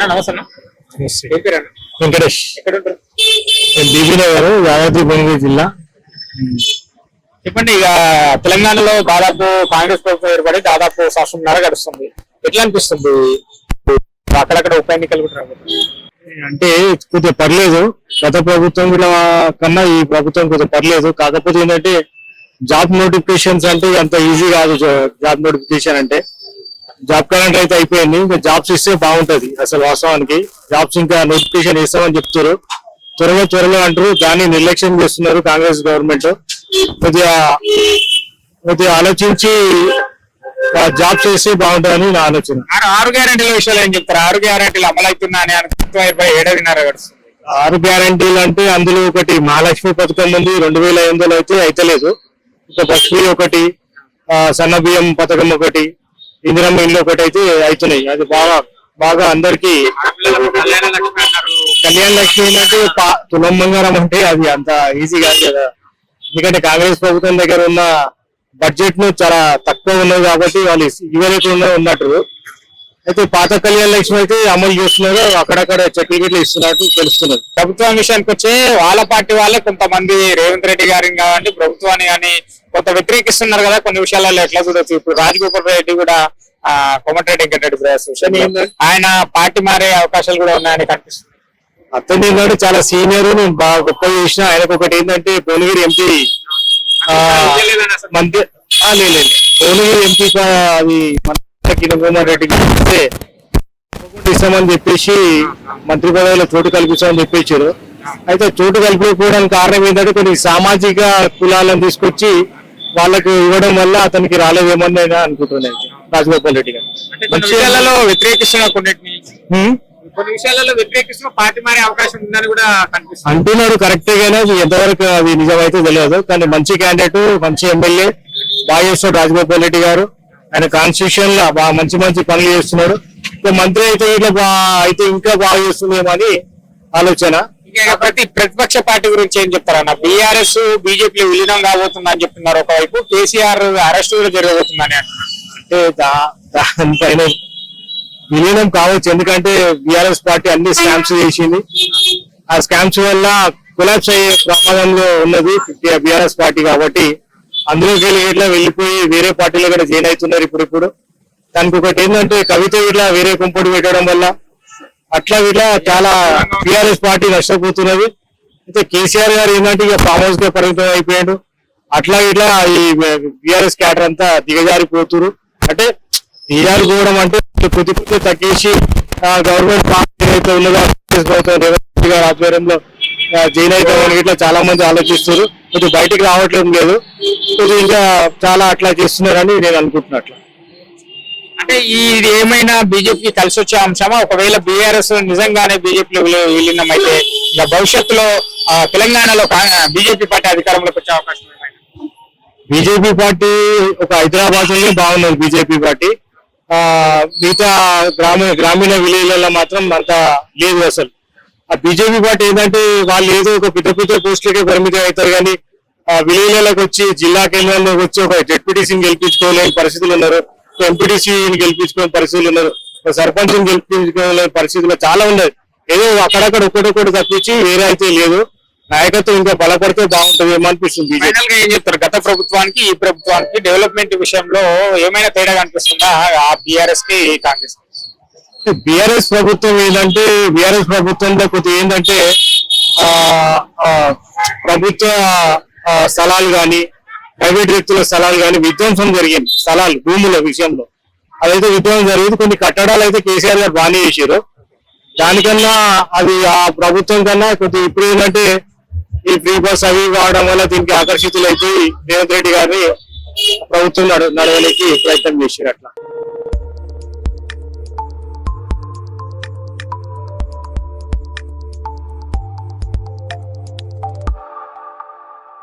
అన్న నమస్తే. అన్న ఏం పేరు అన్న? వెంకటేష్. ఎక్కడ ఉంటారు బీబీ నగర్ యాదాద్రి భువనగిరి జిల్లా. చెప్పండి ఇక తెలంగాణలో దాదాపు కాంగ్రెస్ ప్రభుత్వం ఏర్పడి దాదాపు సంవత్సరంన్నర గడుస్తుంది. ఎట్లా అనిపిస్తుంది? అక్కడక్కడ ఉప ఎన్నికలు కూడా. అంటే కొద్దిగా పర్లేదు. గత ప్రభుత్వం కూడా కన్నా ఈ ప్రభుత్వం కొద్దిగా పర్లేదు. కాకపోతే ఏంటంటే జాబ్ నోటిఫికేషన్స్ అంటే అంత ఈజీ కాదు జాబ్ నోటిఫికేషన్ అంటే. జాబ్ కరెంట్ అయితే అయిపోయింది. ఇంకా జాబ్స్ ఇస్తే బాగుంటది. అసలు వాస్తవానికి జాబ్స్ ఇంకా నోటిఫికేషన్ ఇస్తామని చెప్తారు. త్వరగా త్వరలో అంటారు. దాన్ని నిర్లక్ష్యం చేస్తున్నారు కాంగ్రెస్ గవర్నమెంట్. కొద్దిగా కొద్దిగా ఆలోచించి జాబ్స్ చేస్తే బాగుంటుందని నా ఆలోచన. ఆరు గ్యారెంటీల విషయాలు ఏం చెప్తారు? ఆరు గ్యారెంటీలు అమలు అవుతున్నా అని ఏడాదిన్నర గడుస్తుంది. ఆరు గ్యారంటీలు అంటే అందులో ఒకటి మహాలక్ష్మి పథకం ఉంది. రెండు వేల ఐదు వందలు అయితే అయితలేదు ఇంకా బస్ ఒకటి సన్న బియ్యం పథకం ఒకటి ఇందిరమ్మ ఇల్లు ఒకటి అయితే అవుతున్నాయి అది బాగా బాగా అందరికి కళ్యాణ లక్ష్మి ఏంటంటే పా- తులం బంగారం అంటే అది అంత ఈజీ కాదు కదా. ఎందుకంటే కాంగ్రెస్ ప్రభుత్వం దగ్గర ఉన్న బడ్జెట్ను చాలా తక్కువ ఉన్నది కాబట్టి వాళ్ళు ఇవ్వలేకుండా ఉన్నట్టు. అయితే పాత కళ్యాణ లక్ష్మి అయితే అమలు చేస్తున్నారు. అక్కడక్కడ గిట్లు ఇస్తున్నట్టు తెలుస్తున్నది. ప్రభుత్వం విషయానికి వచ్చి వాళ్ళ పార్టీ వాళ్ళే కొంతమంది రేవంత్ రెడ్డి గారిని కావండి ప్రభుత్వాన్ని కానీ కొంత వ్యతిరేకిస్తున్నారు కదా కొన్ని విషయాలలో ఎట్లా చూడొచ్చు? ఇప్పుడు రాజగోపాల్ రెడ్డి కూడా ఆ కోమటిరెడ్డి వెంకటరెడ్డి విషయంలో ఆయన పార్టీ మారే అవకాశాలు కూడా ఉన్నాయని కనిపిస్తుంది. అతను ఏంటంటే చాలా సీనియర్ నేను బాగా గొప్ప చేసిన ఆయనకు ఒకటి ఏంటంటే భువనగిరి ఎంపీ మంత్రి ఆ, లేదు లేదు. భువనగిరి ఎంపీ అది మన కిరణ్ రెడ్డికి ఇస్తే ఇస్తామని చెప్పేసి మంత్రి పదవిలో చోటు కల్పిస్తామని చెప్పేసారు అయితే చోటు కల్పించుకోవడానికి కారణం ఏంటంటే కొన్ని సామాజిక కులాలను తీసుకొచ్చి వాళ్ళకు ఇవ్వడం వల్ల అతనికి రాలేదేమని నేను అనుకుంటున్నాను. రాజగోపాల్ రెడ్డి గారు. కొన్ని విషయాలలో వ్యతిరేకిస్తున్న కొన్నిటిని. హ్మ్? కొన్ని విషయాలలో వ్యతిరేకిస్తున్న పార్టీ మారే అవకాశం ఉందని కూడా కనిపిస్తుంది. అంటున్నాడు కరెక్టే గానీ ఎంతవరకు అది నిజమైతే తెలియదు. కానీ మంచి క్యాండిడేట్ మంచి ఎమ్మెల్యే బాగా చేస్తాడు రాజగోపాల్ రెడ్డి గారు. ఆయన కాన్స్టిట్యూషన్లో బాగా మంచి మంచి పనులు చేస్తున్నాడు. ఇక మంత్రి అయితే ఇట్లా అయితే ఇంకా బాగా చేస్తుందేమో అని ఆలోచన. ఇంకా ప్రతి ప్రతిపక్ష పార్టీ గురించి ఏం చెప్తారన్న? బీఆర్ఎస్ బీజేపీ విలీనం కాబోతుందని చెప్తున్నారు ఒకవైపు. కేసీఆర్ అరెస్ట్ కూడా జరగబోతుందని. అంటే దానిపైన విలీనం కావచ్చు. ఎందుకంటే బీఆర్ఎస్ పార్టీ అన్ని స్కామ్స్ చేసింది. ఆ స్కామ్స్ వల్ల కొలాప్స్ అయ్యే ప్రమాదంలో ఉన్నది బీఆర్ఎస్ పార్టీ కాబట్టి అందులోకి వెళ్ళి ఇట్లా వెళ్ళిపోయి వేరే పార్టీలో కూడా జాయిన్ అవుతున్నారు ఇప్పుడు ఇప్పుడు. దానికి ఒకటి ఏంటంటే కవిత ఇట్లా వేరే కుంపటి పెట్టడం వల్ల అట్లా ఇట్లా చాలా టిఆర్ఎస్ పార్టీ నష్టపోతున్నది. అయితే కేసీఆర్ గారు ఏంటంటే ఇక ఫామ్ హౌస్గా పరిమితం అయిపోయాడు. అట్లా ఇట్లా ఈ బీఆర్ఎస్ క్యాడర్ అంతా దిగజారిపోతురు. అంటే దిగజారిపోవడం అంటే కొద్ది కొద్ది తగ్గేసి గవర్నమెంట్ పార్టీ ఏదైతే ఉన్నదో ప్రభుత్వం రేవంత్ రెడ్డి గారి ఆధ్వర్యంలో జైన్ అవుతామని ఇట్లా చాలా మంది ఆలోచిస్తున్నారు కొద్దిగా బయటికి రావట్లేదు లేదు. కొద్దిగా ఇంకా చాలా అట్లా చేస్తున్నారని నేను అనుకుంటున్నట్లు. అంటే ఈ ఇది ఏమైనా బీజేపీ కలిసి వచ్చే అంశమా? ఒకవేళ బీఆర్ఎస్ నిజంగానే బీజేపీలో విలీనం అయితే ఇక భవిష్యత్తులో తెలంగాణలో బీజేపీ పార్టీ అధికారంలోకి వచ్చే అవకాశం? బీజేపీ పార్టీ ఒక హైదరాబాద్లో బాగున్నది బీజేపీ పార్టీ. ఆ మిగతా గ్రామీణ గ్రామీణ విలేజ్లలో మాత్రం అంత లేదు అసలు. ఆ బీజేపీ పార్టీ ఏంటంటే వాళ్ళు ఏదో ఒక పెద్ద పెద్ద పోస్టులకే పరిమితం అవుతారు కానీ ఆ విలేజ్లకు వచ్చి జిల్లా కేంద్రంలోకి వచ్చి ఒక జెడ్పీటీసీని గెలిపించుకోలేని పరిస్థితులు ఉన్నారు. ఎంపీటీసీని గెలిపించుకోలేని పరిస్థితులు ఉన్నారు. సర్పంచ్ని గెలిపించుకోలేని పరిస్థితులు చాలా ఉన్నాయి. ఏదో అక్కడక్కడ ఒక్కటొక్కటి తప్పించి వేరే అయితే లేదు. నాయకత్వం ఇంకా బలపడితే బాగుంటుంది ఏమనిపిస్తుంది ఫైనల్గా ఏం చెప్తారు? గత ప్రభుత్వానికి ఈ ప్రభుత్వానికి డెవలప్మెంట్ విషయంలో ఏమైనా తేడా కనిపిస్తుందా? ఆ బీఆర్ఎస్కి కాంగ్రెస్ బిఆర్ఎస్ ప్రభుత్వం ఏంటంటే బిఆర్ఎస్ ప్రభుత్వంలో కొద్దిగా ఏంటంటే ఆ, ప్రభుత్వ స్థలాలు కానీ ప్రైవేట్ వ్యక్తుల స్థలాలు కానీ విధ్వంసం జరిగింది. స్థలాలు భూముల విషయంలో. అదైతే విధ్వంసం జరిగింది. కొన్ని కట్టడాలు అయితే కేసీఆర్ గారు బాగానే చేశారు. దానికన్నా అది ఆ ప్రభుత్వం కన్నా కొద్దిగా ఇప్పుడు ఏంటంటే ఈ ఫ్రీ బస్ అవి వాడడం వల్ల దీనికి ఆకర్షితులైపోయి రేవంత్ రెడ్డి గారిని ప్రభుత్వం నడవడానికి ప్రయత్నం చేశారు అట్లా.